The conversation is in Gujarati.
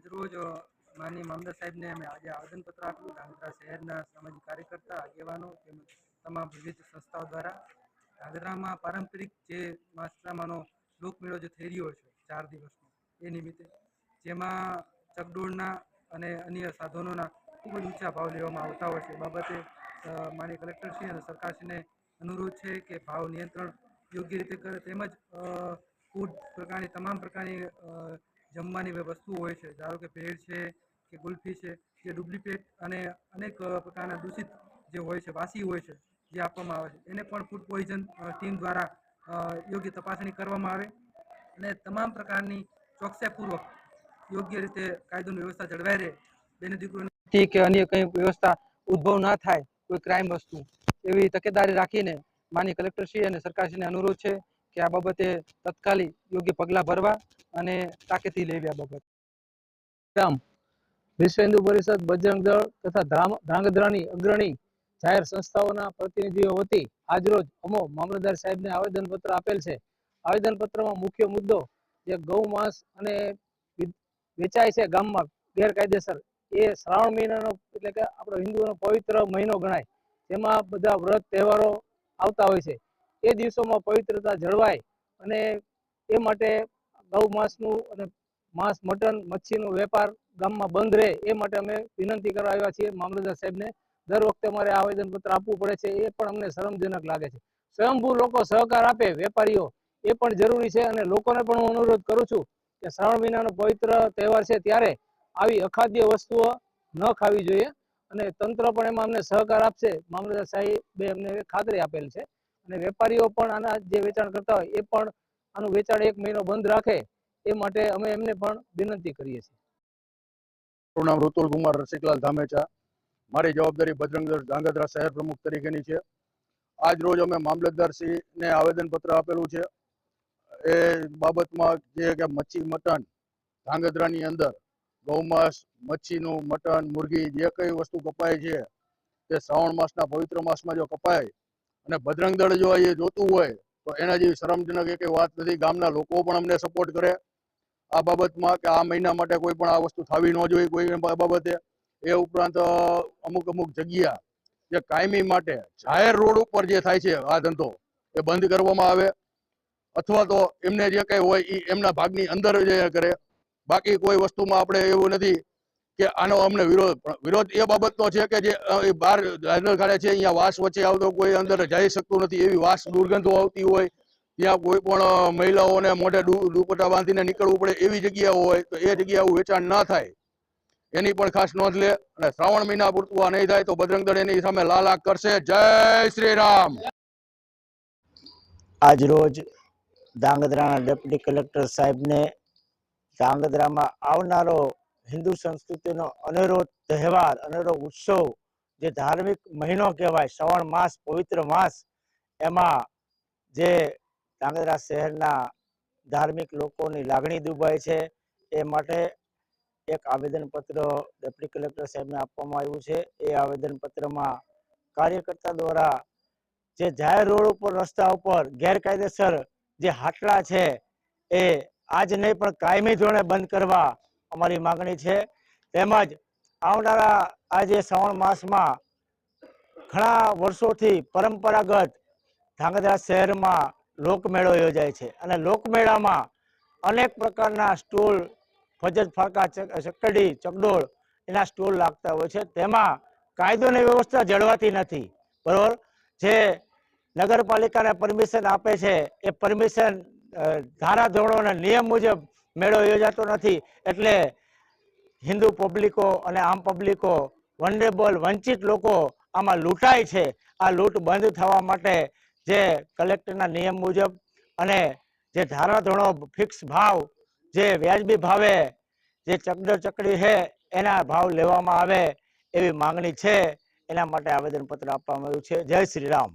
આજરોજ માની મામદા સાહેબને અમે આજે આવેદનપત્ર આપ્યું. ધાંગધ્રા શહેરના સામાજિક કાર્યકર્તા આગેવાનો તેમજ તમામ વિવિધ સંસ્થાઓ દ્વારા ધાંગધ્રામાં પારંપરિક જે માસ્ટરામાનો લોકમેળો જે થઈ રહ્યો છે ચાર દિવસનો એ નિમિત્તે જેમાં ચકડોળના અને અન્ય સાધનોના ખૂબ જ ઊંચા ભાવ લેવામાં આવતા હોય છે. બાબતે અ, માનનીય કલેક્ટરશ્રી અને સરકારશ્રીને અનુરોધ છે કે ભાવ નિયંત્રણ યોગ્ય રીતે કરે. તેમજ ફૂડ પ્રકારની તમામ પ્રકારની જમવાની વસ્તુ હોય છે. ધારો કે ભેળ છે કે ગુલ્ફી છે જે ડુપ્લિકેટ અને અનેક પ્રકારના દૂષિત જે હોય છે, વાસી હોય છે, જે આપવામાં આવે છે. એને પણ ફૂડ પોઈઝન ટીમ દ્વારા યોગ્ય તપાસણી કરવામાં આવે અને તમામ પ્રકારની ચોકસાઈપૂર્વક યોગ્ય રીતે કાયદોની વ્યવસ્થા જળવાઈ રહે. બેને દીકરીઓની કે અન્ય કંઈ વ્યવસ્થા ઉદ્ભવ ના થાય, કોઈ ક્રાઇમ વસ્તુ, એવી તકેદારી રાખીને માની કલેક્ટરશ્રી અને સરકારશ્રીને અનુરોધ છે કે આ બાબતે તત્કાલી યોગ્ય પગલાં ભરવા અને તાકેતી લેવી આ બાબત. વિશ્વ હિન્દુ પરિષદ, બજરંગ દળ તથા ધ્રાંગધ્રાની અગ્રણી જાહેર સંસ્થાઓના પ્રતિનિધિઓ વતી આજરોજ અમો મામલતદાર સાહેબને આવેદનપત્ર આપેલ છે. આવેદનપત્રમાં મુખ્ય મુદ્દો જે ગૌ માંસ અને વેચાય છે ગામમાં ગેરકાયદેસર, એ શ્રાવણ મહિનાનો એટલે કે આપણો હિન્દુઓનો પવિત્ર મહિનો ગણાય. તેમાં બધા વ્રત, તહેવારો આવતા હોય છે. એ દિવસોમાં પવિત્રતા જળવાય અને એ માટે ગૌ માંસનું અને માંસ, મટન, મચ્છીનો વેપાર ગામમાં બંધ રહે, એ માટે અમે વિનંતી કરવા આવ્યા છીએ મામલતદાર સાહેબને. દર વખતે અમારે આવેદનપત્ર આપવું પડે છે, એ પણ અમને શરમજનક લાગે છે. સ્વયંભૂ લોકો સહકાર આપે, વેપારીઓ, એ પણ જરૂરી છે અને લોકોને પણ હું અનુરોધ કરું છું કે શ્રાવણ મહિનાનો પવિત્ર તહેવાર છે ત્યારે આવી અખાદ્ય વસ્તુઓ ન ખાવી જોઈએ અને તંત્ર પણ એમાં અમને સહકાર આપશે. મામલતદાર સાહેબે અમને ખાતરી આપેલ છે અને વેપારીઓ પણ આના જે વેચાણ કરતા હોય, એ પણ આનું વેચાણ એક મહિનો બંધ રાખે, એ માટે અમે એમને પણ વિનંતી કરીએ છીએ. મારું નામ ઋતુલ કુમાર રસિકલાલ ધામેચા. મારી જવાબદારી બજરંગ ધાંગધ્રા શહેર પ્રમુખ તરીકેની છે. આજ રોજ અમે મામલતદારશ્રીને આવેદનપત્ર આપેલું છે. એ બાબતમાં જે કે મચ્છી મટન ધાંગધ્રાની અંદર, ગૌમાંસ, મચ્છીનું મટન, મુરગી, જે કઈ વસ્તુ કપાય છે, તે શ્રાવણ માસના પવિત્ર માસમાં જો કપાય અને ભદ્રંગદળ જો એ જોતું હોય એના જેવી શરમજનક એક વાત નથી. ગામના લોકો પણ અમને સપોર્ટ કરે. આ બાબતમાં કે આ મહિના માટે કોઈ પણ આ વસ્તુ થવી ન જોઈએ કોઈ બાબતે. એ ઉપરાંત અમુક અમુક જગ્યા જે કાયમી માટે જાહેર રોડ ઉપર જે થાય છે આ ધંધો, એ બંધ કરવામાં આવે. અથવા તો એમને જે કંઈ હોય એ એમના ભાગની અંદર જે કરે. બાકી કોઈ વસ્તુમાં આપણે એવું નથી કે આનો અમને વિરોધ વિરોધ એ બાબતનો છે કે જે બહાર જાહેર ખાડે છે, અહીંયા વાસ વચ્ચે આવતો કોઈ અંદર જઈ શકતું નથી, એવી વાસ દુર્ગંધો આવતી હોય, ત્યાં કોઈ પણ મહિલાઓને મોઢે દુપટ્ટા બાંધીને નીકળવું પડે એવી જગ્યાઓ હોય, તો એ જગ્યાઓ વેચાણ ના થાય. એની પણ ખાસ નોંધ લે, અને શ્રાવણ મહિના પૂરતું આ નહીં થાય, તો બજરંગ એની સામે લાલા કરશે. જય શ્રી રામ! આજરોજ ધાંગધ્રાના ડેપ્યુટી કલેક્ટર સાહેબને ધાંગધ્રામાં આવનારો હિન્દુ સંસ્કૃતિનો અનેરો તહેવાર, અનેરો ઉત્સવ જે ધાર્મિક મહિનો કહેવાય, શ્રવણ માસ, પવિત્ર માસ, એમાં જે ધાંગધ્રા શહેરના ધાર્મિક લોકોની લાગણી દુભાય છે, એ માટે એક આવેદનપત્ર ડેપ્યુટી કલેક્ટર સાહેબને આપવામાં આવ્યું છે. એ આવેદનપત્રમાં કાર્યકર્તા દ્વારા જે જાહેર રોડ ઉપર, રસ્તા ઉપર ગેરકાયદેસર જે હાટલા છે, એ આજ નહીં પણ કાયમી ધોરણે બંધ કરવા અમારી માંગણી છે. તેમજ આવનારા આજે શ્રાવણ માસમાં ઘણા વર્ષોથી પરંપરાગત ધાંગધ્રા શહેરમાં લોકમેળો યોજાય છે અને લોકમેળામાં અનેક પ્રકારના સ્ટોલ ફજત ફાકા ચકડી, ચકડોળ એના સ્ટોલ લાગતા હોય છે. તેમાં કાયદોની વ્યવસ્થા જળવાતી નથી. બરોબર? જે નગરપાલિકાને પરમિશન આપે છે, એ પરમિશન ધારા ધોરણો અને નિયમ મુજબ મેળો યોજાતો નથી. એટલે હિન્દુ પબ્લિકો અને આમ પબ્લિકો વનરેબલ વંચિત લોકો આમાં લૂંટાય છે. આ લૂંટ બંધ થવા માટે જે કલેક્ટરના નિયમ મુજબ અને જે ધારાધોરણો ફિક્સ ભાવ, જે વ્યાજબી ભાવે, જે ચકડો ચકડી છે, એના ભાવ લેવામાં આવે એવી માંગણી છે. એના માટે આવેદનપત્ર આપવામાં આવ્યું છે. જય શ્રી રામ.